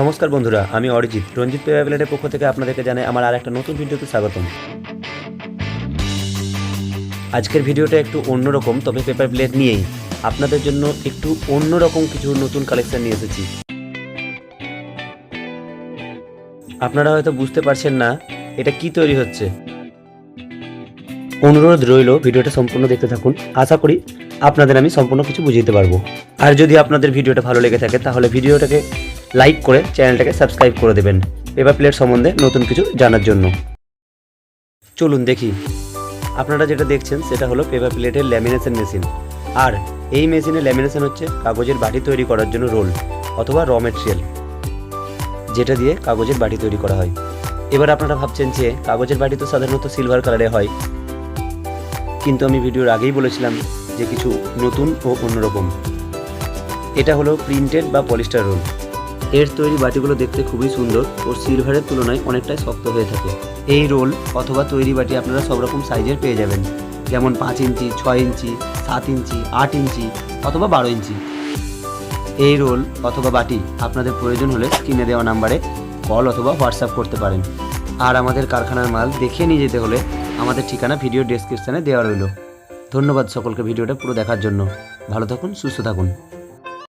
নমস্কার বন্ধুরা, আমি অরিজিৎ। রঞ্জিত পেপারপ্লেটের পক্ষ থেকে আপনাদেরকে জানাই আমার আর একটা নতুন ভিডিওতে স্বাগতম। আজকের ভিডিওটা একটু অন্যরকম, তবে পেপার প্লেট নিয়েই। আপনাদের জন্য একটু অন্যরকম কিছু নতুন কালেকশন নিয়ে এসেছি। আপনারা হয়তো বুঝতে পারছেন না, এটা কি তৈরি হচ্ছে। অনুরোধ রইল, ভিডিওটা সম্পূর্ণ দেখতে থাকুন। আশা করি আপনাদের আমি সম্পূর্ণ কিছু বুঝিয়ে দিতে পারব। আর যদি আপনাদের ভিডিওটা ভালো লেগে থাকে, তাহলে ভিডিওটাকে লাইক করে চ্যানেলটাকে সাবস্ক্রাইব করে দেবেন। পেপার প্লেট সম্বন্ধে নতুন কিছু জানার জন্য। চলুন দেখি। আপনারা যেটা দেখছেন, সেটা হলো পেপার প্লেটের ল্যামিনেশন মেশিন আর এই মেশিনে ল্যামিনেশন হচ্ছে কাগজের বাটি তৈরি করার জন্য রোল অথবা র মেটেরিয়াল যেটা দিয়ে কাগজের বাটি তৈরি করা হয়। এবার আপনারা ভাবছেন যে কাগজের বাটি তো সাধারণত সিলভার কালারে হয়। কিন্তু আমি ভিডিওর আগেই বলেছিলাম যে কিছু নতুন ও অন্যরকম। এটা হলো প্রিন্টেড বা পলিস্টার রোল এর তৈরি বাটিগুলো দেখতে খুবই সুন্দর ও সিলভারের তুলনায় অনেকটাই শক্ত হয়ে থাকে। এই রোল অথবা তৈরি বাটি আপনারা সব রকম সাইজের পেয়ে যাবেন। যেমন পাঁচ ইঞ্চি, ছয় ইঞ্চি, সাত ইঞ্চি, আট ইঞ্চি অথবা বারো ইঞ্চি। এই রোল অথবা বাটি আপনাদের প্রয়োজন হলে কিনে দেওয়া নাম্বারে কল অথবা হোয়াটসঅ্যাপ করতে পারেন। আর আমাদের কারখানার মাল দেখে নিয়ে যেতে হলে আমাদের ঠিকানা ভিডিও ডেসক্রিপশানে দেওয়া রইল। ধন্যবাদ সকলকে ভিডিওটা পুরো দেখার জন্য। ভালো থাকুন, সুস্থ থাকুন।